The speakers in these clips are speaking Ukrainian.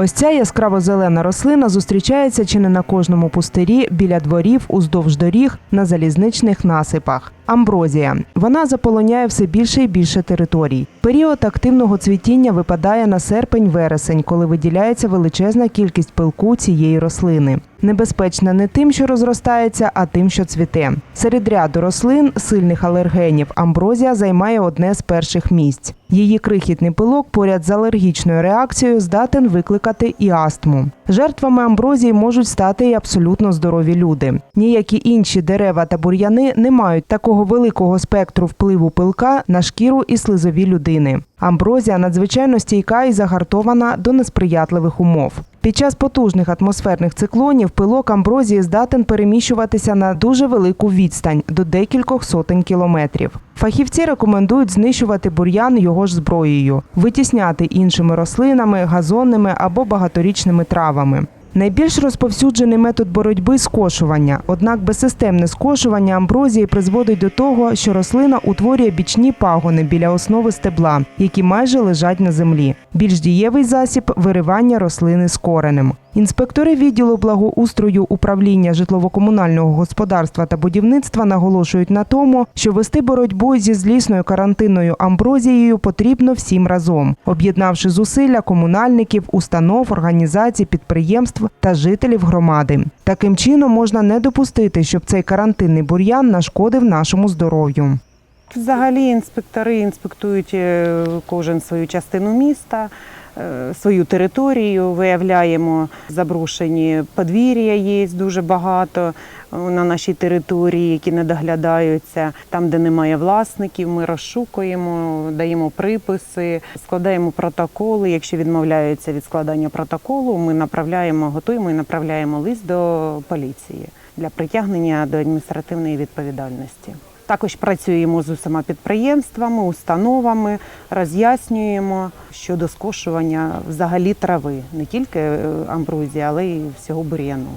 Ось ця яскраво зелена рослина зустрічається чи не на кожному пустирі, біля дворів, уздовж доріг, на залізничних насипах. Амброзія. Вона заполоняє все більше і більше територій. Період активного цвітіння випадає на серпень-вересень, коли виділяється величезна кількість пилку цієї рослини. Небезпечна не тим, що розростається, а тим, що цвіте. Серед ряду рослин сильних алергенів амброзія займає одне з перших місць. Її крихітний пилок поряд з алергічною реакцією здатен викликати і астму. Жертвами амброзії можуть стати і абсолютно здорові люди. Ніякі інші дерева та бур'яни не мають такого великого спектру впливу пилка на шкіру і слизові людини. Амброзія надзвичайно стійка і загартована до несприятливих умов. Під час потужних атмосферних циклонів пилок амброзії здатен переміщуватися на дуже велику відстань до декількох сотень кілометрів. Фахівці рекомендують знищувати бур'ян його ж зброєю, витісняти іншими рослинами, газонними або багаторічними травами. Найбільш розповсюджений метод боротьби скошування. Однак безсистемне скошування амброзії призводить до того, що рослина утворює бічні пагони біля основи стебла, які майже лежать на землі. Більш дієвий засіб виривання рослини з коренем. Інспектори відділу благоустрою управління житлово-комунального господарства та будівництва наголошують на тому, що вести боротьбу зі злісною карантинною амброзією потрібно всім разом, об'єднавши зусилля комунальників, установ, організацій, підприємств та жителів громади. Таким чином можна не допустити, щоб цей карантинний бур'ян нашкодив нашому здоров'ю. Взагалі інспектори інспектують е, кожен свою частину міста, свою територію. Виявляємо заброшені подвір'я є дуже багато е, на нашій території, які не доглядаються. Там, де немає власників, ми розшукуємо, даємо приписи, складаємо протоколи. Якщо відмовляються від складання протоколу, ми направляємо, готуємо і направляємо лист до поліції для притягнення до адміністративної відповідальності. Також працюємо з усіма підприємствами, установами, роз'яснюємо щодо скошування взагалі трави, не тільки е, амброзії, але й всього бур'яну.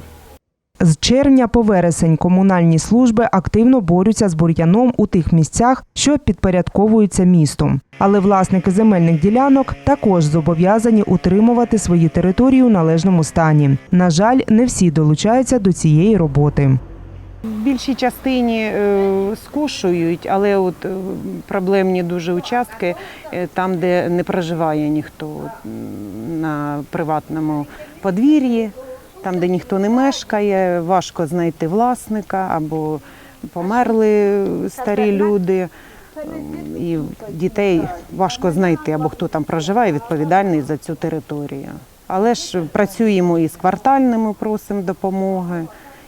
З червня по вересень комунальні служби активно борються з бур'яном у тих місцях, що підпорядковуються місту. Але власники земельних ділянок також зобов'язані утримувати свої території у належному стані. На жаль, не всі долучаються до цієї роботи. В більшій частині е, скошують, але от е, проблемні дуже участки, е, там, де не проживає ніхто на приватному подвір'ї, там, де ніхто не мешкає, важко знайти власника або померли старі люди. ем, І дітей важко знайти, або хто там проживає, відповідальний за цю територію. Але ж працюємо і з квартальними, просимо допомоги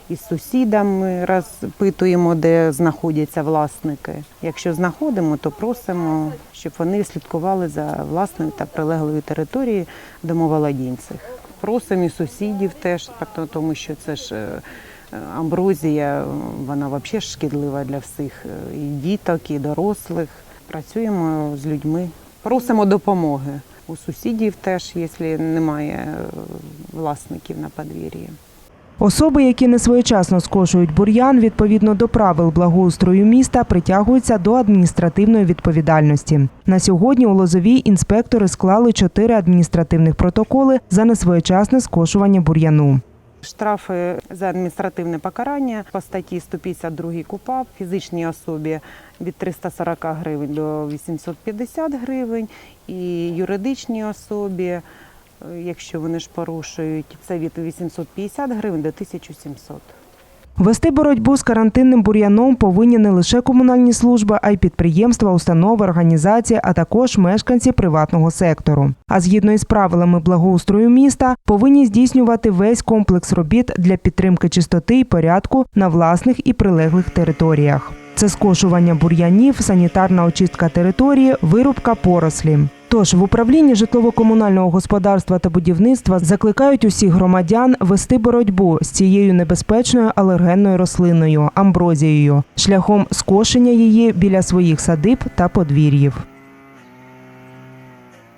із сусідами розпитуємо, де знаходяться власники. Якщо знаходимо, то просимо, щоб вони слідкували за власною та прилеглою територією домоволодінців. Просимо і сусідів теж, тому що це ж е, амброзія, вона взагалі шкідлива для всіх е, і діток, і дорослих. Працюємо з людьми, просимо допомоги. У сусідів теж, якщо немає е, власників на подвір'ї. Особи, які несвоєчасно скошують бур'ян, відповідно до правил благоустрою міста, притягуються до адміністративної відповідальності. На сьогодні у Лозовій інспектори склали чотири адміністративних протоколи за несвоєчасне скошування бур'яну. Штрафи за адміністративне покарання по статті 152 КУПАП фізичній особі від 340 гривень до 850 гривень, і юридичній особі, якщо вони ж порушують, це від 850 гривень до 1700. Вести боротьбу з карантинним бур'яном повинні не лише комунальні служби, а й підприємства, установи, організації, а також мешканці приватного сектору. А згідно із правилами благоустрою міста, повинні здійснювати весь комплекс робіт для підтримки чистоти і порядку на власних і прилеглих територіях. Це скошування бур'янів, санітарна очистка території, вирубка порослі. Тож в управлінні житлово-комунального господарства та будівництва закликають усіх громадян вести боротьбу з цією небезпечною алергенною рослиною амброзією шляхом скошення її біля своїх садиб та подвір'їв.